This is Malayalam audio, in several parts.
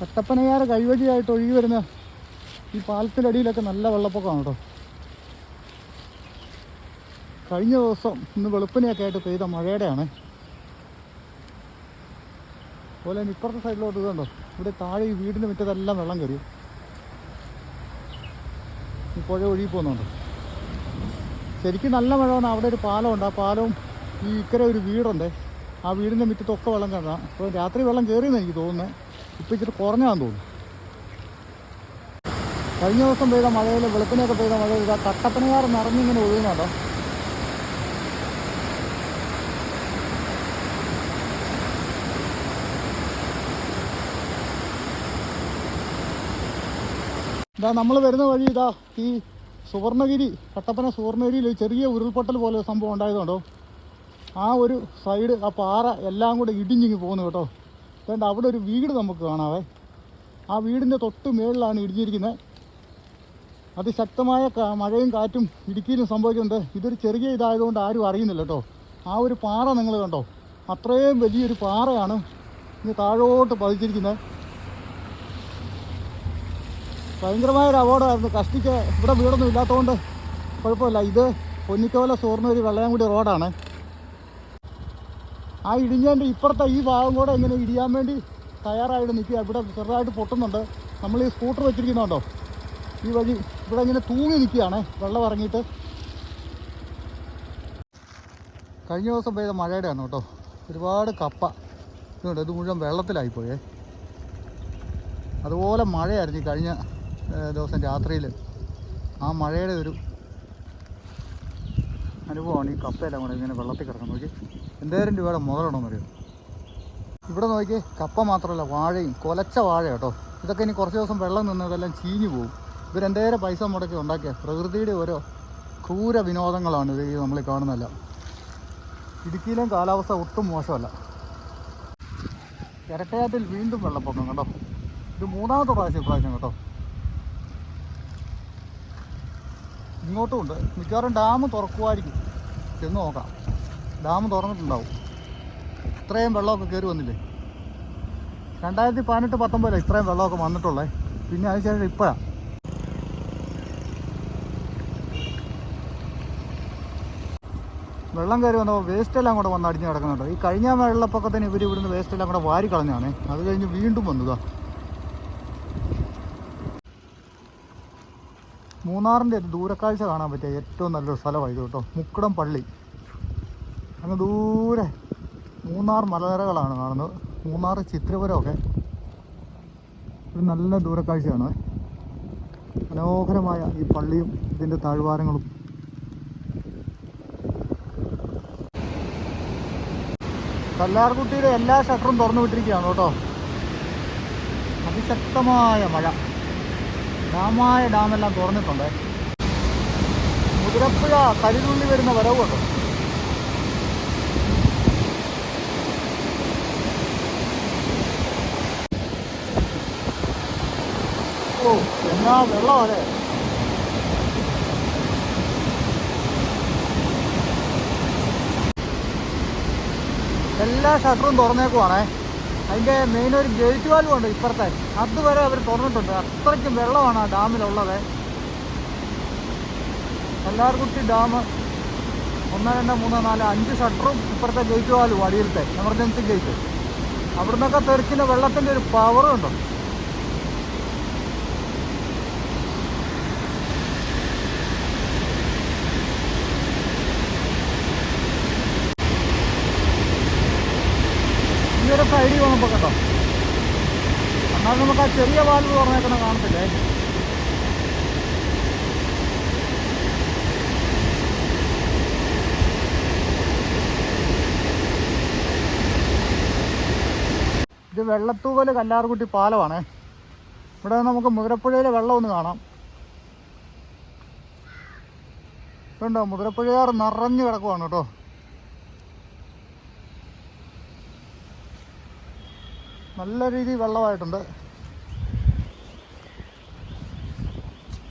കട്ടപ്പനയാറ് കൈവഴിയായിട്ട് ഒഴുകി വരുന്ന ഈ പാലത്തിനടിയിലൊക്കെ നല്ല വെള്ളപ്പൊക്കമാണ് കേട്ടോ. കഴിഞ്ഞ ദിവസം ഇന്ന് വെളുപ്പിനെയൊക്കെ ആയിട്ട് പെയ്ത മഴയുടെയാണ്. അതുപോലെ തന്നെ ഇപ്പുറത്തെ സൈഡിലോട്ട് ഇതുണ്ടോ ഇവിടെ താഴെ ഈ വീടിന്റെ മുറ്റത്തെല്ലാം വെള്ളം കയറി. പുഴ ഒഴുകി പോകുന്നുണ്ട്. ശരിക്കും നല്ല മഴ വന്നാൽ അവിടെ ഒരു പാലമുണ്ട്. ആ പാലവും ഈ ഇക്കരെ ഒരു വീടുണ്ട്. ആ വീടിന്റെ മുറ്റത്തൊക്കെ വെള്ളം കയറാം അപ്പോൾ രാത്രി വെള്ളം കയറിയെന്ന് എനിക്ക് തോന്നുന്നത് ഇപ്പോൾ ഇച്ചിരി കുറഞ്ഞാന്ന് തോന്നുന്നു. കഴിഞ്ഞ ദിവസം പെയ്ത മഴയിൽ വെളുപ്പിനെയൊക്കെ പെയ്ത മഴയിൽ ഇതാ കട്ടപ്പനയാർ നിറഞ്ഞിങ്ങനെ ഒഴുകുന്നുണ്ടോ? ഇതാ നമ്മൾ വരുന്ന വഴി ഇതാ ഈ സുവർണഗിരി കട്ടപ്പന സുവർണഗിരിയിൽ ചെറിയ ഉരുൾപൊട്ടൽ പോലെ സംഭവം ഉണ്ടായതുകൊണ്ടോ ആ ഒരു സൈഡ് ആ പാറ എല്ലാം കൂടെ ഇടിഞ്ഞിങ്ങി പോകുന്നു കേട്ടോ. അതുകൊണ്ട് അവിടെ ഒരു വീട് നമുക്ക് കാണാവേ. ആ വീടിന്റെ തൊട്ട് മേളിലാണ് ഇടിഞ്ഞിരിക്കുന്നത്. അതിശക്തമായ മഴയും കാറ്റും ഇടുക്കിയിലും സംഭവിക്കുന്നുണ്ട്. ഇതൊരു ചെറിയ ഇതായതുകൊണ്ട് ആരും അറിയുന്നില്ല കേട്ടോ. ആ ഒരു പാറ നിങ്ങൾ കണ്ടോ? അത്രയും വലിയൊരു പാറയാണ് ഇനി താഴോട്ട് പതിച്ചിരിക്കുന്നത്. ഭയങ്കരമായ ഒരു അപകടമായിരുന്നു. കഷ്ടിക്ക് ഇവിടെ വീടൊന്നും ഇല്ലാത്തതുകൊണ്ട് കുഴപ്പമില്ല. ഇത് പൊന്നിക്കോല സൂർണൂരി വെള്ളയാംകുടി റോഡാണ്. ആ ഇടിഞ്ഞതിന്റെ ഇപ്പുറത്തെ ഈ ഭാഗം കൂടെ ഇങ്ങനെ ഇടിയാൻ വേണ്ടി തയ്യാറായിട്ട് നിൽക്കുക? ഇവിടെ ചെറുതായിട്ട് പൊട്ടുന്നുണ്ട്. നമ്മൾ ഈ സ്കൂട്ടർ വെച്ചിരിക്കുന്നുണ്ടോ ഈ വഴി ഇവിടെ ഇങ്ങനെ തൂങ്ങി നിൽക്കുകയാണ്. വെള്ളം ഇറങ്ങിയിട്ട്. കഴിഞ്ഞ ദിവസം പെയ്ത മഴയുടെയാണ് കേട്ടോ. ഒരുപാട് കപ്പ. ഇതുണ്ട്. ഇത് മുഴുവൻ വെള്ളത്തിലായിപ്പോയേ. അതുപോലെ മഴയായിരുന്നു കഴിഞ്ഞ ദിവസം രാത്രിയിൽ. ആ മഴയുടെ ഒരു അനുഭവമാണ് ഈ കപ്പയെല്ലാം കൂടെ ഇങ്ങനെ വെള്ളത്തിൽ കിടക്കുന്നത് നോക്കി. എന്തേരം രൂപയുടെ മുതലുണ്ടോന്നറിയോ ഇവിടെ നോക്കി കപ്പ മാത്രമല്ല വാഴയും കൊലച്ച വാഴ കേട്ടോ. ഇതൊക്കെ ഇനി കുറച്ച് ദിവസം വെള്ളം നിന്ന് ഇതെല്ലാം ചീഞ്ഞു പോകും ഇവരെന്തേരം പൈസ മുടക്കി ഉണ്ടാക്കിയ? പ്രകൃതിയുടെ ഓരോ ക്രൂര വിനോദങ്ങളാണ് ഇത് നമ്മൾ കാണുന്നതല്ല. ഇടുക്കിയിലും കാലാവസ്ഥ ഒട്ടും മോശമല്ല. ഇരട്ടയാറ്റിൽ വീണ്ടും വെള്ളപ്പൊക്കം കേട്ടോ ഇത് മൂന്നാമത്തെ പ്രാവശ്യം ഇപ്രാവശ്യം കേട്ടോ. ഇങ്ങോട്ടും ഉണ്ട് മിക്കവാറും ഡാം തുറക്കുമായിരിക്കും. ചെന്ന് നോക്കാം. ഡാം തുറന്നിട്ടുണ്ടാവും. ഇത്രയും വെള്ളമൊക്കെ കയറി വന്നില്ലേ? രണ്ടായിരത്തി പതിനെട്ട് പത്തൊമ്പതിലാണ് ഇത്രയും വെള്ളമൊക്കെ വന്നിട്ടുള്ളേ? പിന്നെ അതിനുശേഷം ഇപ്പോഴാണ് വെള്ളം കയറി വന്നപ്പോൾ വേസ്റ്റ് എല്ലാം കൂടെ വന്ന് അടിഞ്ഞ് കിടക്കുന്നുണ്ട്. ഈ കഴിഞ്ഞ വെള്ളപ്പൊക്കത്തിന് ഇവർ ഇവിടുന്ന് വേസ്റ്റ് എല്ലാം കൂടെ വാരി കളഞ്ഞാണ് അത് കഴിഞ്ഞ് വീണ്ടും വന്നതാ. മൂന്നാറിന്റെ ദൂരക്കാഴ്ച കാണാൻ പറ്റിയ ഏറ്റവും നല്ലൊരു സ്ഥലമാണ് ഇത് കേട്ടോ. മുക്കടം പള്ളി. അങ്ങ് ദൂരെ മൂന്നാർ മലനിരകളാണ് കാണുന്നത്. മൂന്നാർ ചിത്രപുരമൊക്കെ ഒരു നല്ല ദൂരക്കാഴ്ചയാണ്. മനോഹരമായ ഈ പള്ളിയും ഇതിന്റെ താഴ്വാരങ്ങളും. കല്ലാർകുട്ടിയുടെ എല്ലാ ഷട്ടറും തുറന്നു വിട്ടിരിക്കുകയാണ് കേട്ടോ. അതിശക്തമായ മഴ. ഡാമായ ഡാമെല്ലാം തുറന്നിട്ടുണ്ട്. മുതിരപ്പുഴ കരുതുള്ളി വരുന്ന വരവ് കേട്ടോ ഓ എന്നാ വെള്ളം അതെ എല്ലാ ഷട്ടറും തുറന്നേക്കുവാണേ. അതിന്റെ മെയിൻ ഒരു ഗേറ്റ് വാൽവ് ഉണ്ട് ഇപ്പുറത്തെ. അതുവരെ അവർ തുറന്നിട്ടുണ്ട്. അത്രയ്ക്കും വെള്ളമാണ് ആ ഡാമിലുള്ളത്? കല്ലാർകുട്ടി ഡാം ഒന്ന് രണ്ട് മൂന്ന് നാല് അഞ്ച് ഷട്ടറും ഇപ്പുറത്തെ ഗേറ്റ് വാലും അടിയിലത്തെ എമർജൻസി ഗേറ്റ്. അവിടുന്നൊക്കെ തെറിക്കുന്ന വെള്ളത്തിന്റെ ഒരു പവറും ഉണ്ട് ഈ ഒരു സൈഡിൽ വന്നപ്പോൾ കേട്ടോ എന്നാൽ നമുക്ക് ആ ചെറിയ വാൽവ് തുറന്നേക്കണ കാണത്തില്ലേ? ഇത് വെള്ളത്തൂവൽ കല്ലാർകുട്ടി പാലമാണ്. ഇവിടെ നമുക്ക് മുതിരപ്പുഴയിലെ വെള്ളം ഒന്ന് കാണാം. ഇതുണ്ടോ? മുതിരപ്പുഴയാറ് നിറഞ്ഞു കിടക്കുവാണ് കേട്ടോ. നല്ല രീതിയിൽ വെള്ളമായിട്ടുണ്ട്.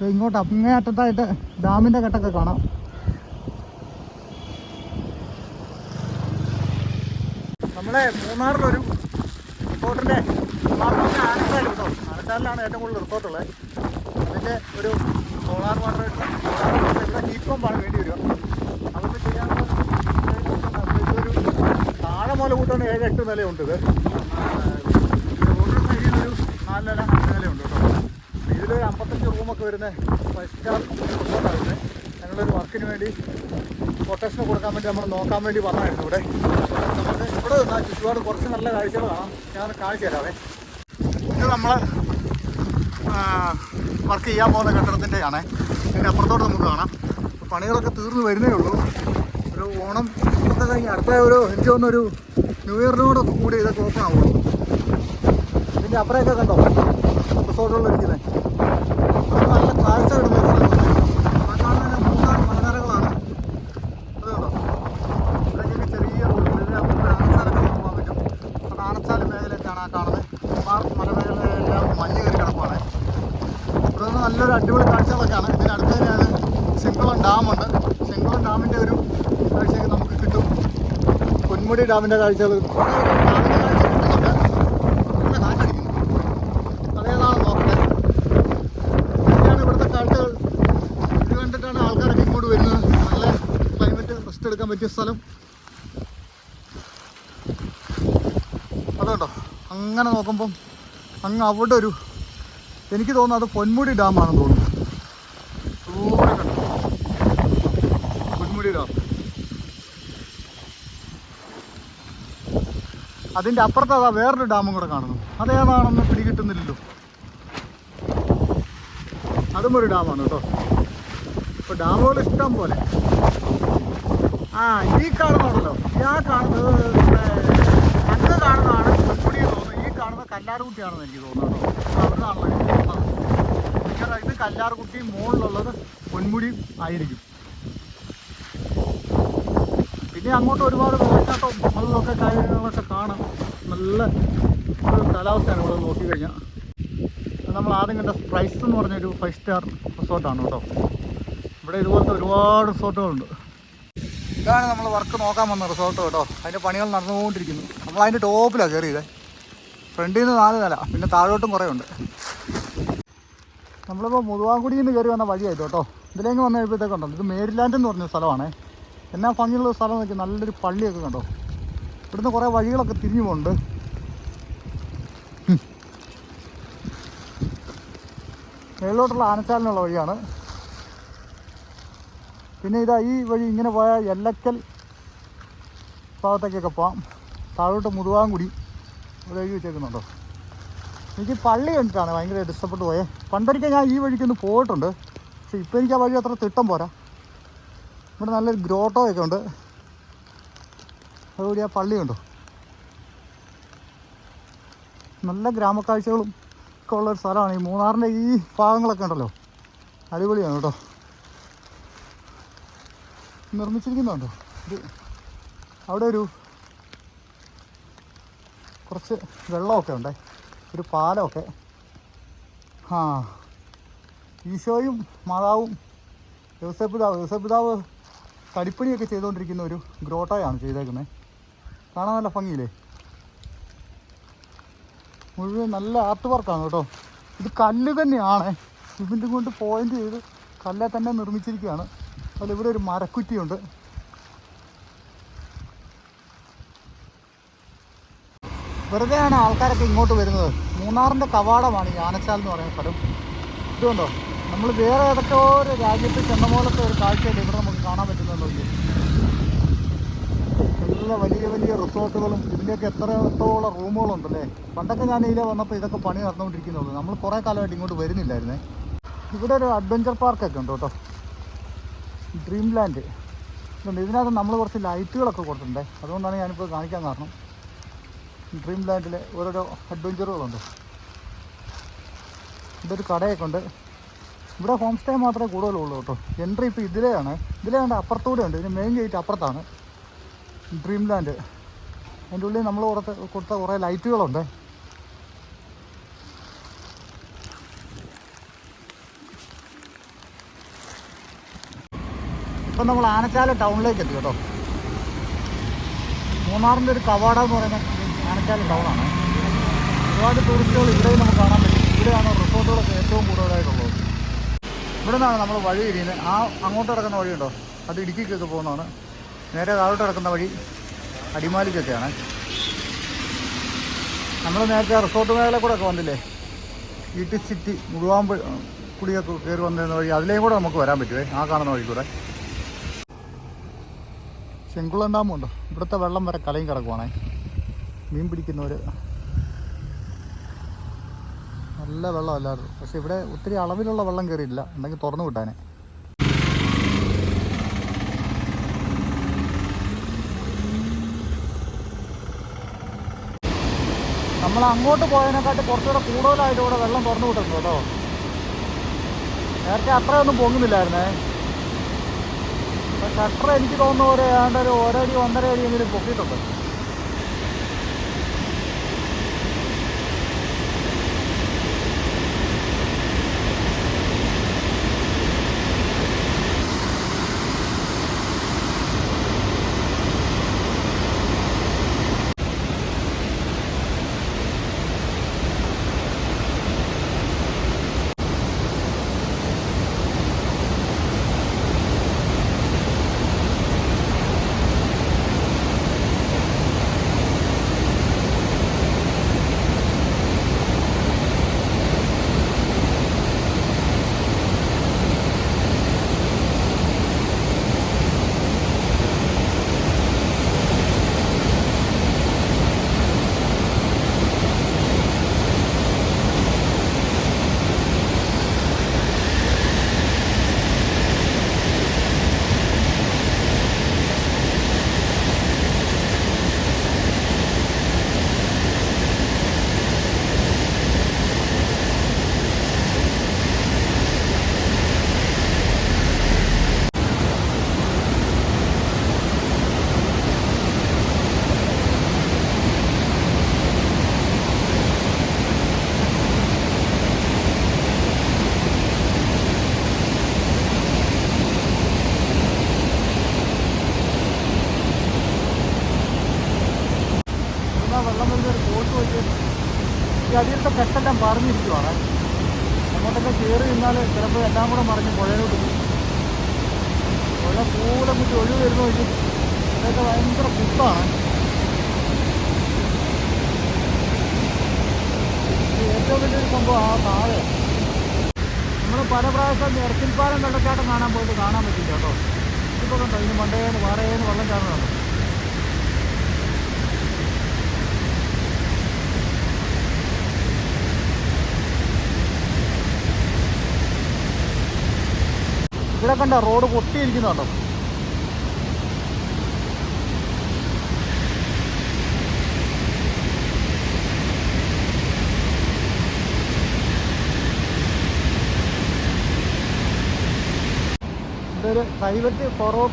ഇങ്ങോട്ട് അങ്ങേയറ്റത്തായിട്ട് ഡാമിന്റെ കെട്ടൊക്കെ കാണാം. നമ്മളെ മൂന്നാറിലൊരു റിസോർട്ടിന്റെ ആനച്ചാലും കേട്ടോ ആനച്ചാലിലാണ് ഏറ്റവും കൂടുതൽ റിസോർട്ടുള്ളത്. അതിന്റെ ഒരു സോളാർ വാട്ടർ ഇവിടെ ഹീറ്റ് വേണ്ടി വരിക. അതൊക്കെ ചെയ്യാനുള്ള താഴെ മുതൽ കൂട്ടാണ് ഏഴ് എട്ട് നിലയുണ്ട് ഇത്. റോഡ് സൈഡിൽ ഒരു നാല് നില അഞ്ച് നിലയുണ്ട് കേട്ടോ ഇതിൽ അമ്പത്തഞ്ച് റൂമൊക്കെ വരുന്ന ഫൈവ് സ്റ്റാർ റിസോർട്ടാണ് വരുന്നത് ഞങ്ങളൊരു വർക്കിന് വേണ്ടി കൊട്ടേഷൻ കൊടുക്കാൻ വേണ്ടി നമ്മൾ നോക്കാൻ വേണ്ടി പറഞ്ഞായിരുന്നു ഇവിടെ. നമുക്ക് ഇവിടെ നിന്നാൽ ചുറ്റുപാട് കുറച്ച് നല്ല കാഴ്ചകൾ കാണാം. ഞാൻ കാണിച്ചു തരാവേ. ഇത് നമ്മൾ വർക്ക് ചെയ്യാൻ പോകുന്ന കെട്ടിടത്തിന്റെ ആണേ ഇതിന്റെ അപ്പുറത്തോട്ട് നമുക്ക് കാണാം. പണികളൊക്കെ തീർന്നു വരുന്നേ ഉള്ളൂ. ഒരു ഓണം ഒക്കെ കഴിഞ്ഞ് അടുത്ത ഒരു എനിക്ക് തോന്നുന്നൊരു ന്യൂ ഇയറിനോടൊക്കെ കൂടി ഇതൊക്കെ ഓപ്പൺ ആവുള്ളൂ. ഇതിന്റെ അപ്പുറമൊക്കെ കണ്ടോ? റിസോർട്ടുകളിൽ ഇരിക്കുന്നത് മലനിരകളാണ് അത് കണ്ടോ ചെറിയ ഇവിടെ നല്ലൊരു അടിപൊളി കാഴ്ചകളൊക്കെയാണ്. ഇതിന് അടുത്ത് തന്നെയാണ് ശങ്കുളം ഡാമുണ്ട്. ശങ്കുളം ഡാമിന്റെ ഒരു കാഴ്ചയൊക്കെ നമുക്ക് കിട്ടും. പൊന്മുടി ഡാമിന്റെ കാഴ്ചകൾ ഡാമിന്റെ കാഴ്ച കിട്ടുന്നുണ്ട് നല്ല കാറ്റടിക്കുന്നു അതേതാണ് നോക്കട്ടെ ഇതൊക്കെയാണ് ഇവിടുത്തെ കാഴ്ചകൾ ഇത് കണ്ടിട്ടാണ് ആൾക്കാരൊക്കെ ഇങ്ങോട്ട് വരുന്നത് നല്ല എടുക്കാൻ പറ്റിയ സ്ഥലം. അതുകൊണ്ടോ അങ്ങനെ നോക്കുമ്പം അങ്ങ് അവിടെ ഒരു എനിക്ക് തോന്നുന്നു അത് പൊന്മുടി ഡാമാണെന്ന് തോന്നുന്നു? പൊന്മുടി ഡാം അതിന്റെ അപ്പുറത്ത് അതാ വേറൊരു ഡാമും കൂടെ കാണുന്നു. അതേതാണെന്ന് പിടികിട്ടുന്നില്ലല്ലോ. അതും ഒരു ഡാമാണ് കേട്ടോ. അപ്പോൾ ഡാമുകൾ ഇഷ്ടം പോലെ. ആ ഈ കാണുന്നുണ്ടല്ലോ. ആ കാണുന്നത് അങ്ങ് കാണുന്നതാണ് പൊന്മുടി തോന്നുന്നത് തോന്നുന്നു. ഈ കാണുന്ന കല്ലാർകുട്ടിയാണെന്ന് എനിക്ക് തോന്നുന്നു കേട്ടോ. എനിക്ക് തോന്നുന്നത് ഇത് കല്ലാർകുട്ടി മുകളിലുള്ളത് പൊന്മുടി ആയിരിക്കും. പിന്നെ അങ്ങോട്ട് ഒരുപാട് വെള്ളച്ചാട്ടവും അതുമൊക്കെ കാര്യങ്ങളൊക്കെ കാണാം. നല്ല ഒരു കാലാവസ്ഥയാണ് ഇവിടെ നോക്കിക്കഴിഞ്ഞാൽ നമ്മൾ ആദ്യം കണ്ട സ്പ്രൈസ് എന്ന് പറഞ്ഞൊരു ഫൈവ് സ്റ്റാർ റിസോർട്ടാണ് കേട്ടോ. ഇവിടെ ഇതുപോലത്തെ ഒരുപാട് റിസോർട്ടുകളുണ്ട്. ഇതാണ് നമ്മൾ വർക്ക് നോക്കാൻ വന്ന റിസോർട്ട് കേട്ടോ. അതിന്റെ പണികൾ നടന്നുകൊണ്ടിരിക്കുന്നു. നമ്മൾ അതിന്റെ ടോപ്പിലാണ് കയറിയത് ഫ്രണ്ടിൽ നിന്ന് നാല് നില പിന്നെ താഴോട്ടും കുറേ ഉണ്ട്. നമ്മളിപ്പോൾ മുതുവാങ്കുടിയിൽ നിന്ന് കയറി വന്ന വഴിയായിട്ട് കേട്ടോ ഇതിലേക്ക് വന്നു കഴിയുമ്പോഴത്തേക്കുണ്ടല്ലോ ഇത് മേരിലാൻഡ് എന്ന് പറഞ്ഞ സ്ഥലമാണ്. എന്നാ ഭംഗിയുള്ള സ്ഥലം നോക്കി നല്ലൊരു പള്ളിയൊക്കെ കണ്ടോ. ഇവിടുന്ന് കുറേ വഴികളൊക്കെ തിരിഞ്ഞു പോകുന്നുണ്ട്. മേളിലോട്ടുള്ള ആനച്ചാലിനുള്ള വഴിയാണ്. പിന്നെ ഇതാ ഈ വഴി ഇങ്ങനെ പോയാൽ എല്ലക്കൽ ഭാഗത്തേക്കൊക്കെ പോവാം. താഴോട്ട് മുതുവാങ്കുടി ഇവിടെ എഴുതി വെച്ചേക്കുന്നുണ്ടോ? എനിക്ക് പള്ളി കണ്ടിട്ടാണ് ഭയങ്കര ഡിസ്റ്റപ്പെട്ട് പോയേ. പണ്ടൊരിക്കൽ ഞാൻ ഈ വഴിക്കൊന്ന് പോയിട്ടുണ്ട്. പക്ഷെ ഇപ്പോൾ എനിക്ക് ആ വഴി അത്ര തിട്ടം പോരാ. ഇവിടെ നല്ലൊരു ഗ്രോട്ടോ ഒക്കെ ഉണ്ട്. അതുകൂടി ആ പള്ളി കണ്ടോ? നല്ല ഗ്രാമക്കാഴ്ചകളും ഒക്കെ ഉള്ളൊരു സ്ഥലമാണ്. ഈ മൂന്നാറിന്റെ ഈ ഭാഗങ്ങളൊക്കെ ഉണ്ടല്ലോ. അടിപൊളിയാണ് കേട്ടോ. നിർമ്മിച്ചിരിക്കുന്നുണ്ടോ. ഇത് അവിടെ ഒരു കുറച്ച് വെള്ളമൊക്കെ ഉണ്ട്. ഒരു പാലമൊക്കെ. ആ. ഈശോയും മാതാവും യോസപിതാവ് യോസപിതാവ് തടിപ്പണിയൊക്കെ ചെയ്തുകൊണ്ടിരിക്കുന്ന ഒരു ഗ്രോട്ടയാണ് ചെയ്തേക്കുന്നത് കാണാൻ നല്ല ഭംഗിയില്ലേ? മുഴുവൻ നല്ല ആർട്ട് വർക്കാണ് കേട്ടോ. ഇത് കല്ല് തന്നെയാണ്. ഇതിന്റെ കൊണ്ട് പോയിന്റ് ചെയ്ത് കല്ലെ തന്നെ നിർമ്മിച്ചിരിക്കുകയാണ്. അതുപോലെ ഇവിടെ ഒരു മരക്കുറ്റിയുണ്ട്. വെറുതെയാണ് ആൾക്കാരൊക്കെ ഇങ്ങോട്ട് വരുന്നത്. മൂന്നാറിന്റെ കവാടമാണ് ഈ ആനച്ചാൽ എന്ന് പറയുന്ന സ്ഥലം. ഇതുകൊണ്ടോ നമ്മൾ വേറെ ഏതൊക്കെയോ ഒരു രാജ്യത്ത് ചെന്ന പോലത്തെ ഒരു കാഴ്ചയല്ലേ ഇവിടെ നമുക്ക് കാണാൻ പറ്റുന്നുണ്ടോ നല്ല വലിയ വലിയ റിസോർട്ടുകളും ഇതിന്റെയൊക്കെ എത്രത്തോളം റൂമുകളുണ്ടല്ലേ? പണ്ടൊക്കെ ഞാൻ ഇതിലെ വന്നപ്പോൾ ഇതൊക്കെ പണി നടന്നുകൊണ്ടിരിക്കുന്നുള്ളൂ. നമ്മൾ കുറേ കാലമായിട്ട് ഇങ്ങോട്ട് വരുന്നില്ലായിരുന്നേ. ഇവിടെ ഒരു അഡ്വഞ്ചർ പാർക്കൊക്കെ ഉണ്ട് കേട്ടോ. ഡ്രീം ലാൻഡ് ഇതുണ്ട്. ഇതിനകത്ത് നമ്മൾ കുറച്ച് ലൈറ്റുകളൊക്കെ കൊടുത്തിട്ടുണ്ട്. അതുകൊണ്ടാണ് ഞാനിപ്പോൾ കാണിക്കാൻ കാരണം. ഡ്രീം ലാൻഡിലെ ഓരോരോ അഡ്വഞ്ചറുകളുണ്ട് ഇതൊരു കടയൊക്കെ ഉണ്ട് ഇവിടെ ഹോം സ്റ്റേ മാത്രമേ കൂടുതലുള്ളൂ കേട്ടോ. എൻട്രി ഇപ്പോൾ ഇതിലെയാണ്. ഇതിലെയാണ് അപ്പുറത്തൂടെ ഉണ്ട് ഇതിന് മെയിൻ ഗേറ്റ് അപ്പുറത്താണ്. ഡ്രീം ലാൻഡ് അതിന്റെ ഉള്ളിൽ നമ്മൾ കൊടുത്ത കൊടുത്ത കുറേ ലൈറ്റുകളുണ്ട്. ഇപ്പം നമ്മൾ ആനച്ചാല ടൗണിലേക്ക് എത്തി കേട്ടോ. മൂന്നാറിന്റെ ഒരു കവാട എന്ന് പറയുന്ന ആനച്ചാല ടൗണാണ്. ഒരുപാട് ടൂറിസ്റ്റുകൾ ഇവിടെയും നമുക്ക് കാണാൻ പറ്റും. ഇവിടെയാണ് റിസോർട്ടുകളൊക്കെ ഏറ്റവും കൂടുതലായിട്ടുള്ളത്. ഇവിടെ നിന്നാണ് നമ്മൾ വഴി ഇരിക്കുന്നത് ആ അങ്ങോട്ട് കിടക്കുന്ന വഴിയുണ്ടോ? അത് ഇടുക്കിക്കൊക്കെ പോകുന്നതാണ്. നേരെ താഴോട്ട് കിടക്കുന്ന വഴി അടിമാലിക്കൊക്കെയാണ്. നമ്മൾ നേരത്തെ റിസോർട്ട് മേഖല കൂടെ ഒക്കെ വന്നില്ലേ? ഇട്ടി സിറ്റി മുഴുവാമ്പ് കുടിയൊക്കെ കയറി വന്നിരുന്ന വഴി അതിലേയും കൂടെ നമുക്ക് വരാൻ പറ്റുമേ ആ കാണുന്ന വഴി ചെങ്കുളം ഡാമുണ്ട് ഇവിടുത്തെ വെള്ളം വരെ കലയും കിടക്കുവാണേ. മീൻ പിടിക്കുന്നവർ നല്ല വെള്ളമല്ലായിരുന്നു പക്ഷെ ഇവിടെ ഒത്തിരി അളവിലുള്ള വെള്ളം കയറിയില്ല ഉണ്ടെങ്കിൽ തുറന്നു വിട്ടാനെ. നമ്മൾ അങ്ങോട്ട് പോയതിനെക്കാട്ടി കുറച്ചുകൂടെ കൂടുതലായിട്ട് ഇവിടെ വെള്ളം തുറന്നു വിട്ടിരുന്നു കേട്ടോ. നേരത്തെ അത്രയൊന്നും പൊങ്ങുന്നില്ലായിരുന്നേ. ഷട്ടർ എനിക്ക് തോന്നുന്ന പോലെ ഏതാണ്ട് ഒരു ഒരടി ഒന്നര അടി എങ്കിലും പൊക്കിയിട്ടുണ്ട് ഇവിടെ വെള്ളം വരുന്ന ഒരു ബോട്ട് വെച്ച് ഈ കെട്ടെല്ലാം പറഞ്ഞിരിക്കുവാണ്. അങ്ങോട്ടൊക്കെ കയറി നിന്നാൽ ചിലപ്പോൾ എല്ലാം കൂടെ മറിഞ്ഞ് പുഴയിലോട്ട് പോകും. പുഴ കൂടെ കുറ്റി ഒഴിവ് വരുന്ന വഴി ഇതൊക്കെ ഭയങ്കര കുത്താണ് ഏറ്റവും വലിയൊരു സംഭവം ആ താഴെ നമ്മൾ പല പ്രാവശ്യം ഇറച്ചിൽപ്പാലം വെള്ളച്ചാട്ടം കാണാൻ പോയിട്ട് കാണാൻ പറ്റില്ല കേട്ടോ. ഇപ്പോൾ കണ്ടോ ഇതിന് മണ്ടേന്ന് വാറേന്ന് വെള്ളം ചാടുന്നുണ്ട് ഇവിടെ കണ്ട റോഡ് പൊട്ടിയിരിക്കുന്നുണ്ടോ ഇതിന്റെ ഒരു പ്രൈവറ്റ്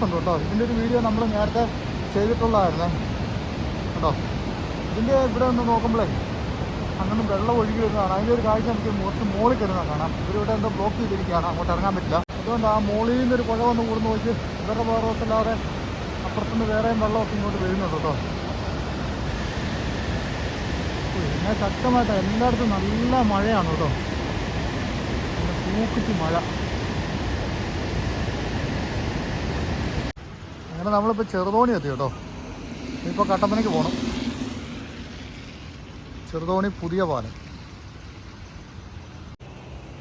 ഉണ്ട് കേട്ടോ. ഇതിന്റെ ഒരു വീഡിയോ നമ്മൾ നേരത്തെ ചെയ്തിട്ടുള്ളതായിരുന്നേ. കേട്ടോ. ഇതിന്റെ ഇവിടെ ഒന്ന് നോക്കുമ്പോഴേ അങ്ങനെ വെള്ളം ഒഴുകി വരുന്നതാണ്. അതിന്റെ ഒരു കാഴ്ച നമുക്ക് മുറിച്ച് മോളിൽ കയറുന്ന കാണാം ഇവരിവിടെ എന്തോ ബ്ലോക്ക് ചെയ്തിരിക്കുകയാണ്. അങ്ങോട്ട് ഇറങ്ങാൻ പറ്റില്ല. അതുകൊണ്ട് ആ മുകളിൽ ഒരു പുഴ വന്ന് കൂടുന്ന നോക്കി ഇവരുടെ ഭാഗത്തല്ലാതെ അപ്പുറത്തുനിന്ന് വേറെയും വെള്ളമൊക്കെ ഇങ്ങോട്ട് വരുന്നുണ്ട് കേട്ടോ. പിന്നെ ശക്തമായിട്ട് എല്ലായിടത്തും നല്ല മഴയാണ് കേട്ടോ. നല്ല പൂക്കിച്ച് മഴ. അങ്ങനെ നമ്മളിപ്പോൾ ചെറുതോണി എത്തി കേട്ടോ. ഇപ്പോൾ കട്ടപ്പനയ്ക്ക് പോകണം ചെറുതോണി പുതിയ പാലം.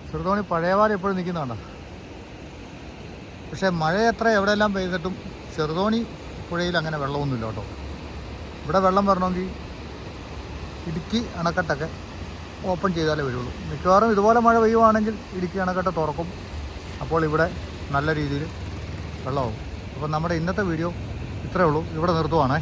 ചെറുതോണി പഴയ പാലം എപ്പോഴും നിൽക്കുന്നുണ്ടോ പക്ഷേ മഴ എത്ര എവിടെയെല്ലാം പെയ്തിട്ടും ചെറുതോണി പുഴയിൽ അങ്ങനെ വെള്ളമൊന്നുമില്ല കേട്ടോ. ഇവിടെ വെള്ളം വരണമെങ്കിൽ ഇടുക്കി അണക്കെട്ടൊക്കെ ഓപ്പൺ ചെയ്താലേ വരുള്ളൂ. മിക്കവാറും ഇതുപോലെ മഴ പെയ്യുവാണെങ്കിൽ ഇടുക്കി അണക്കെട്ട് തുറക്കും. അപ്പോൾ ഇവിടെ നല്ല രീതിയിൽ വെള്ളമാവും. അപ്പോൾ നമ്മുടെ ഇന്നത്തെ വീഡിയോ ഇത്രയേ ഉള്ളൂ. ഇവിടെ നിർത്തുവാണേ.